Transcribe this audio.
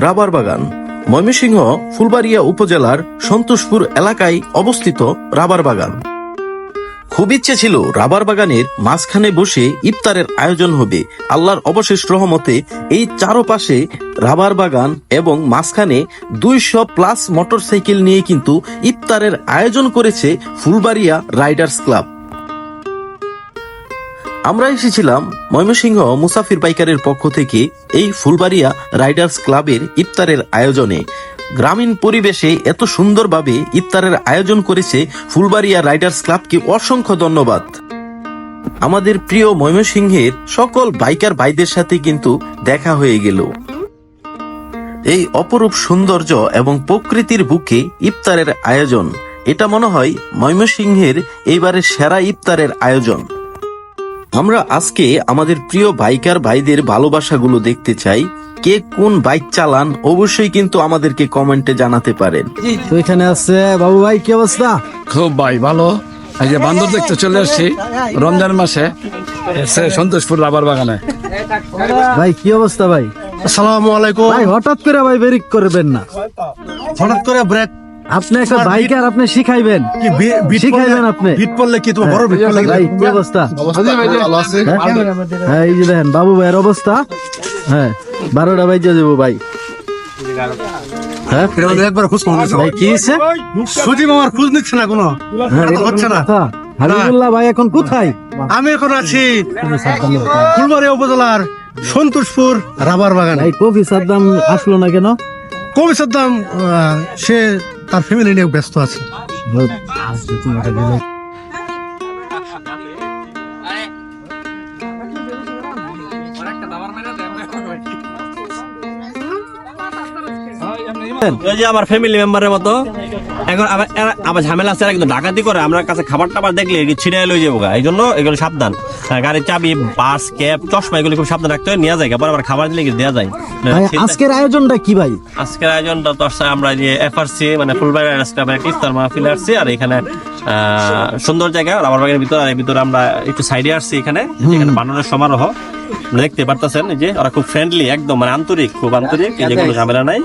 Rubber বাগান। ময়মনসিংহ, ফুলবাড়িয়া উপজেলার সন্তোষপুর এলাকায় অবস্থিত রাবার বাগান। খুব ইচ্ছে ছিল রাবার বাগানের মাঝখানে বসে ইফতারের আয়োজন হবে। আল্লাহর অবশেষ রহমতে এই চারপাশে রাবার বাগান এবং মাঝখানে দুইশো প্লাস মোটরসাইকেল নিয়ে কিন্তু ইফতারের আয়োজন করেছে ফুলবাড়িয়া রাইডার্স ক্লাব। আমরা এসেছিলাম ময়মনসিংহ মুসাফির বাইকারের পক্ষ থেকে এই ফুলবাড়িয়া রাইডার্স ক্লাবের ইফতারের আয়োজনে। গ্রামীণ পরিবেশে এত সুন্দরভাবে ইফতারের আয়োজন করেছে ফুলবাড়িয়া রাইডার্স ক্লাবকে অসংখ্য ধন্যবাদ। আমাদের প্রিয় ময়মনসিংহের সকল বাইকার ভাইদের সাথে কিন্তু দেখা হয়ে গেল। এই অপরূপ সৌন্দর্য এবং প্রকৃতির বুকে ইফতারের আয়োজন, এটা মনে হয় ময়মনসিংহের এইবারের সেরা ইফতারের আয়োজন। আমরা আজকে আমাদের প্রিয় বাইকার ভাইদের ভালোবাসাগুলো দেখতে চাই। কে কোন বাইক চালান অবশ্যই কিন্তু আমাদেরকে কমেন্টে জানাতে পারেন। তো এখানে আছে বাবু ভাই কি অবস্থা? খুব ভাই ভালো। এই যে বান্দর দেখতে চলে আসছি রমজান মাসে। সন্তোষপুর রাবার বাগানে। ভাই কি অবস্থা ভাই? আসসালামু আলাইকুম। ভাই হঠাৎ করে ভাই বেরিক করবেন না। হঠাৎ করে ব্রেক আপনি একটা বাইকার আপনি শিখাইবেন। কি শিখাইবেন আপনি। বিট পড়লে কি তোমার বড় বিট পড়লে কি ভাই অবস্থা হ্যাঁ? হ্যাঁ এই যে দেখেন বাবু ভাইয়ের অবস্থা। হ্যাঁ বারোটা ভাই যে যাব ভাই। হ্যাঁ? এটা একবার খোঁজ নিচ্ছে। ভাই কি হয়েছে? সুজি মামার খোঁজ নিচ্ছে না কোনো। হ্যাঁ, এটা তো এটা হচ্ছে না। হাবিবুল্লাহ ভাই এখন কোথায়? আমি এখন আছি উপজেলার সন্তোষপুর রাবার বাগান। ভাই কফি সাদ্দাম আসলো না কেন? কবি সাদ্দাম সে তার ফ্যামিলি নিয়ে ব্যস্ত আছে। আমার ফ্যামিলি মেম্বারের মতো, এখন আবার আবার ঝামেলা আছে কিন্তু ডাকাতি করে, আমরা কাছে খাবার টাবার দেখলে ছিঁড়ে লই যাব এই জন্য এগুলো সাবধান। গাড়ির চাবি বাস ক্যাব চশমা এগুলো খুব সাবধান রাখতে হয়। নিয়ে যায় পরে আবার খাবার দিলে দেওয়া যায়। আজকের আয়োজনটা কি ভাই? আজকের আয়োজনটা তো আমরা যে এফআরসি মানে ফুলবাড়ি একটা ইফতার মাহফিলে আসছি আর এখানে আহ, সুন্দর জায়গা রাবার বাগের ভিতরে আর এর ভিতরে আমরা একটু সাইডে আসছি এখানে এখানে বানরের সমারোহ। দেখতে পারতেছেন এই যে ওরা খুব ফ্রেন্ডলি একদম মানে আন্তরিক খুব আন্তরিক যে কোনো ঝামেলা নাই।